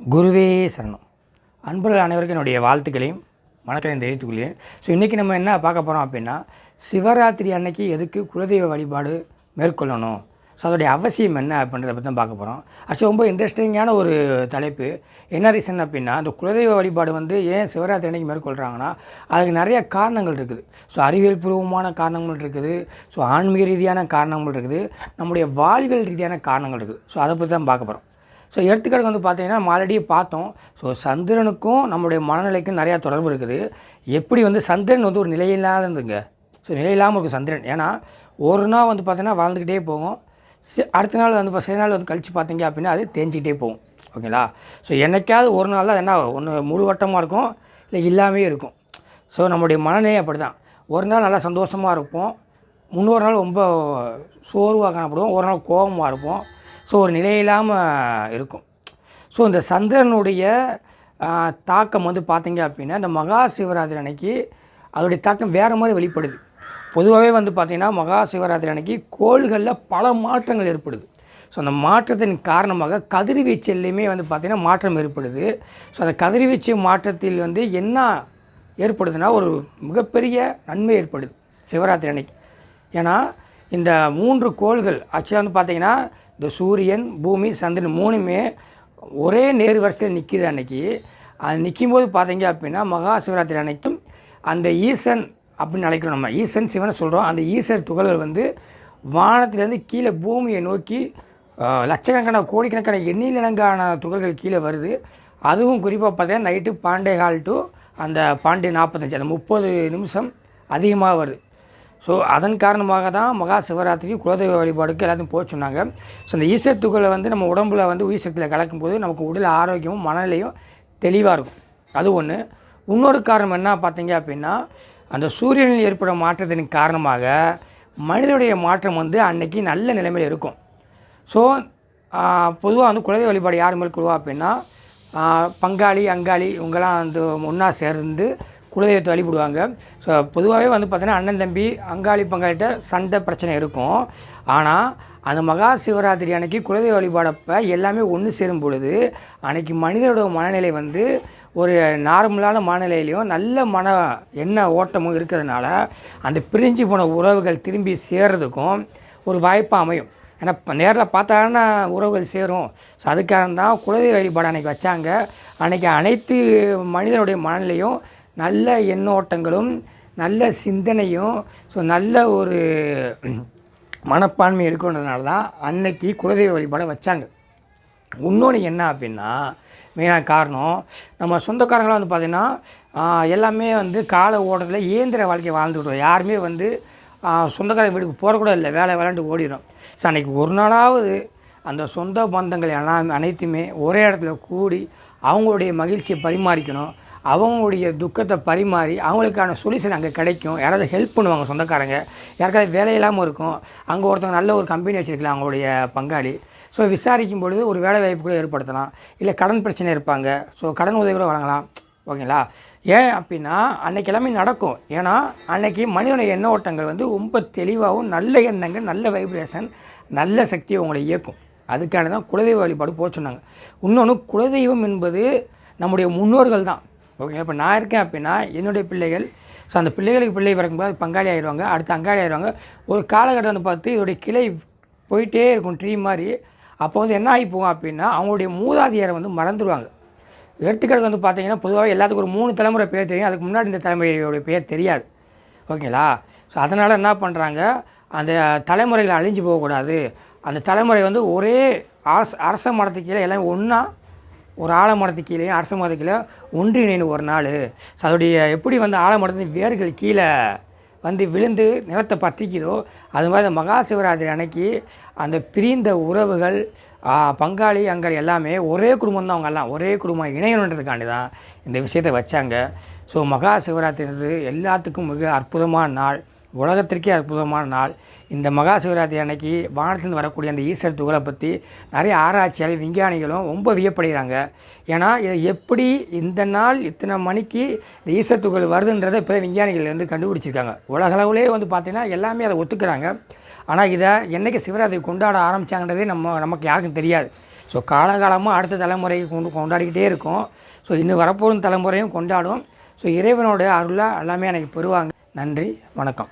குருவே சரணம். அன்பர்கள் அனைவருக்கும் என்னுடைய வாழ்த்துக்களையும் வணக்கத்தையும் தெரிவித்துக் கொள்கிறேன். ஸோ இன்றைக்கி நம்ம என்ன பார்க்க போகிறோம் அப்படின்னா சிவராத்திரி அன்னைக்கு எதுக்கு குலதெய்வ வழிபாடு மேற்கொள்ளணும்? ஸோ அதோடைய அவசியம் என்ன அப்படின்றத பற்றி தான் பார்க்க போகிறோம் ஆக்சுவலி ரொம்ப இன்ட்ரெஸ்டிங்கான ஒரு தலைப்பு. என்ன ரீசன் அப்படின்னா அந்த குலதெய்வ வழிபாடு வந்து ஏன் சிவராத்திரி அன்னைக்கு மேற்கொள்கிறாங்கன்னா அதுக்கு நிறைய காரணங்கள் இருக்குது. ஸோ அறிவியல் பூர்வமான காரணங்கள் இருக்குது. ஸோ ஆன்மீக ரீதியான காரணங்கள் இருக்குது. நம்முடைய வாழ்வியல் ரீதியான காரணங்கள் இருக்குது. ஸோ அதை பற்றி தான் பார்க்க போகிறோம் ஸோ எடுத்துக்காட்டுக்கு வந்து பார்த்திங்கன்னா நம்ம பார்த்தோம். ஸோ சந்திரனுக்கும் நம்மளுடைய மனநிலைக்கும் நிறையா தொடர்பு இருக்குது. எப்படி வந்து சந்திரன் வந்து ஒரு நிலையில்லாததுங்க ஸோ நிலையில்லாமல் இருக்கும் சந்திரன். ஏன்னா ஒரு நாள் வந்து பார்த்தீங்கன்னா வாழ்ந்துக்கிட்டே போகும். அடுத்த நாள் வந்து சில நாள் வந்து கழித்து பார்த்தீங்க அப்படின்னா அது தேஞ்சிக்கிட்டே போகும். ஓகேங்களா? ஸோ என்னைக்காவது ஒரு நாள் தான் என்ன ஒன்று முழு வட்டமாக இருக்கும் இல்லை இல்லாமே இருக்கும். ஸோ நம்முடைய மனநிலை அப்படி தான் ஒரு நாள் நல்லா சந்தோஷமாக இருப்போம். முன்னொரு நாள் ரொம்ப சோர்வாக காணப்படுவோம். ஒரு நாள் கோபமாக இருப்போம். ஸோ ஒரு நிலையில்லாமல் இருக்கும். ஸோ இந்த சந்திரனுடைய தாக்கம் வந்து பார்த்தீங்க அப்படின்னா இந்த மகா சிவராத்திரி அன்னைக்கு அதோடைய தாக்கம் வேறு மாதிரி வெளிப்படுது. பொதுவாகவே வந்து பார்த்திங்கன்னா மகா சிவராத்திரி அன்னைக்கு கோள்களில் பல மாற்றங்கள் ஏற்படுது. ஸோ அந்த மாற்றத்தின் காரணமாக கதிர்வீச்சிலையுமே வந்து பார்த்திங்கன்னா மாற்றம் ஏற்படுது. ஸோ அந்த கதிர்வீச்சு மாற்றத்தில் வந்து என்ன ஏற்படுதுன்னா ஒரு மிகப்பெரிய நன்மை ஏற்படுது சிவராத்திரி அன்னைக்கு. ஏன்னா இந்த மூன்று கோள்கள் ஆக்சுவலாக வந்து பார்த்திங்கன்னா இந்த சூரியன் பூமி சந்திரன் மூணுமே ஒரே நேர் வரிசையில் நிற்கிது அன்னைக்கு. அது நிற்கும்போது பார்த்தீங்க அப்படின்னா மகா சிவராத்திரி அன்னைக்கும் அந்த ஈசன் அப்படின்னு அழைக்கிறோம் நம்ம. ஈசன் சிவனை சொல்கிறோம் அந்த ஈசர் துகள்கள் வந்து வானத்திலேருந்து கீழே பூமியை நோக்கி லட்சக்கணக்கான கோடிக்கணக்கான எண்ணிலடங்கான துகள்கள் கீழே வருது. அதுவும் குறிப்பாக பார்த்தீங்கன்னா நைட்டு பாண்டே ஹால் டு அந்த பாண்டே நாற்பத்தஞ்சு அந்த முப்பது நிமிஷம் அதிகமாக வருது. ஸோ அதன் காரணமாக தான் மகா சிவராத்திரி குலதெய்வ வழிபாடுக்கு எல்லாத்தையும் போக சொன்னாங்க. ஸோ அந்த ஈசர் துகளை வந்து நம்ம உடம்புல வந்து உயிர் சக்தியில் கலக்கும்போது நமக்கு உடல் ஆரோக்கியமும் மனநிலையும் தெளிவாக இருக்கும். அது ஒன்று இன்னொரு காரணம் என்ன பார்த்தீங்க அப்படின்னா அந்த சூரியனில் ஏற்படும் மாற்றத்தின் காரணமாக மனிதனுடைய மாற்றம் வந்து அன்னைக்கு நல்ல நிலைமையில் இருக்கும். ஸோ பொதுவாக வந்து குலதெய்வ வழிபாடு யார் மேற்கொள்வா அப்படின்னா பங்காளி அங்காளி இவங்கெல்லாம் வந்து ஒன்றா சேர்ந்து குலதெய்வத்தை வழிபடுவாங்க. ஸோ பொதுவாகவே வந்து பார்த்தீங்கன்னா அண்ணன் தம்பி அங்காளி பங்காளிட்ட சண்டை பிரச்சனை இருக்கும். ஆனால் அந்த மகா சிவராத்திரி அன்னைக்கு குலதெய்வ வழிபாடப்போ எல்லாமே ஒன்று சேரும் பொழுது அன்னைக்கு மனிதனோட மனநிலை வந்து ஒரு நார்மலான மனநிலையிலையும் நல்ல மன எண்ண ஓட்டமும் இருக்கிறதுனால அந்த பிரிஞ்சு போன உறவுகள் திரும்பி சேர்றதுக்கும் ஒரு வாய்ப்பாக அமையும். ஏன்னா இப்போ நேரில் பார்த்தாங்கன்னா உறவுகள் சேரும். ஸோ அதுக்காக தான் குலதெய்வ வழிபாடு அன்னைக்கு வச்சாங்க. அன்னைக்கு அனைத்து மனிதனுடைய மனநிலையும் நல்ல எண்ணோட்டங்களும் நல்ல சிந்தனையும் ஸோ நல்ல ஒரு மனப்பான்மை இருக்குன்றதுனால தான் அன்னைக்கு குலதெய்வ வழிபாடை வச்சாங்க. இன்னொன்று என்ன அப்படின்னா மெயினாக காரணம் நம்ம சொந்தக்காரங்களாம் வந்து பார்த்திங்கன்னா எல்லாமே வந்து கால ஓட்டத்தில் இயந்திர வாழ்க்கை வாழ்ந்துக்கிட்டோம் யாருமே வந்து சொந்தக்காரங்க வீட்டுக்கு போகிறக்கூட இல்லை வேலை விளாண்டு ஓடிடும் ஸோ அன்றைக்கி ஒரு நாளாவது அந்த சொந்த பந்தங்கள் எல்லாம் அனைத்துமே ஒரே இடத்துல கூடி அவங்களுடைய மகிழ்ச்சியை பரிமாறிக்கணும். அவங்களுடைய துக்கத்தை பரிமாறி அவங்களுக்கான சொல்யூஷன் அங்கே கிடைக்கும். யாராவது ஹெல்ப் பண்ணுவாங்க சொந்தக்காரங்க. யாருக்காவது வேலை இல்லாமல் இருக்கும். அங்கே ஒருத்தவங்க நல்ல ஒரு கம்பெனி வச்சுருக்கலாம் அவங்களுடைய பங்காளி. ஸோ விசாரிக்கும் பொழுது ஒரு வேலை வாய்ப்பு கூட ஏற்படுத்தலாம். இல்லை கடன் பிரச்சனை இருப்பாங்க. ஸோ கடன் உதவி கூட வழங்கலாம். ஓகேங்களா? ஏன் அப்படின்னா அன்னைக்கு எல்லாமே நடக்கும். ஏன்னா அன்னைக்கு மனிதனுடைய எண்ண ஓட்டங்கள் வந்து ரொம்ப தெளிவாகவும் நல்ல எண்ணங்கள் நல்ல வைப்ரேஷன் நல்ல சக்தியை உங்களை இயக்கும். அதுக்கான தான் குலதெய்வ வழிபாடு போக சொன்னாங்க. இன்னொன்று குலதெய்வம் என்பது நம்முடைய முன்னோர்கள் தான். ஓகேங்களா? இப்போ நான் இருக்கேன் அப்படின்னா என்னுடைய பிள்ளைகள் ஸோ அந்த பிள்ளைகளுக்கு பிள்ளை பிறக்கும்போது பங்காளி ஆயிடுவாங்க அடுத்து அங்காளி ஆயிடுவாங்க. ஒரு காலகட்டம் வந்து பார்த்து இதோடைய கிளை போயிட்டே இருக்கும் ட்ரீ மாதிரி. அப்போ வந்து என்ன ஆகி போகும் அப்படின்னா அவங்களுடைய மூதாதையரை வந்து மறந்துடுவாங்க. எடுத்துக்காட்டுக்கு வந்து பார்த்தீங்கன்னா பொதுவாக எல்லாத்துக்கும் ஒரு மூணு தலைமுறை பேர் தெரியும். அதுக்கு முன்னாடி இந்த தலைமுறையோடைய பேர் தெரியாது. ஓகேங்களா? ஸோ அதனால் என்ன பண்ணுறாங்க அந்த தலைமுறைகளை அழிஞ்சு போகக்கூடாது. அந்த தலைமுறை வந்து ஒரே அரச அரச மரத்துக்கு கீழே எல்லாம் ஒன்றா ஒரு ஆலமரத்துக்கு கீழேயும் அரச மரத்து கீழே ஒன்றிணைன்னு ஒரு நாள். ஸோ அதோடைய எப்படி வந்து ஆலமரத்தின் வேர்கள் கீழே வந்து விழுந்து நிலத்தை பற்றிக்குதோ அது மாதிரி அந்த மகா சிவராத்திரி அன்னைக்கு அந்த பிரிந்த உறவுகள் பங்காளி அங்காளி எல்லாமே ஒரே குடும்பம் தான் அவங்க எல்லாம். ஒரே குடும்பம் இணையணுன்றதுக்காண்டி தான் இந்த விஷயத்தை வச்சாங்க. ஸோ மகா சிவராத்திரி எல்லாத்துக்கும் மிக அற்புதமான நாள். உலகத்திற்கே அற்புதமான நாள். இந்த மகா சிவராத்திரி அன்னைக்கு வானத்திலிருந்து வரக்கூடிய அந்த ஈஸ்வர் துகளை பற்றி நிறைய ஆராய்ச்சியாளர் விஞ்ஞானிகளும் ரொம்ப வியப்படுகிறாங்க. ஏன்னா இதை எப்படி இந்த நாள் இத்தனை மணிக்கு இந்த ஈஸ்வர் துகள் வருதுன்றதை இப்போ விஞ்ஞானிகள் வந்து கண்டுபிடிச்சிருக்காங்க. உலகளவுலே வந்து பார்த்திங்கன்னா எல்லாமே அதை ஒத்துக்கிறாங்க. ஆனால் இதை என்றைக்கு சிவராத்திரி கொண்டாட ஆரம்பித்தாங்கன்றதே நம்ம நமக்கு யாருக்கும் தெரியாது. ஸோ காலகாலமாக அடுத்த தலைமுறைக்கு கொண்டு கொண்டாடிக்கிட்டே இருக்கும். ஸோ இன்னும் வரப்போகும் தலைமுறையும் கொண்டாடும். ஸோ இறைவனோட அருளாக எல்லாமே எனக்கு பெறுவாங்க. நன்றி வணக்கம்.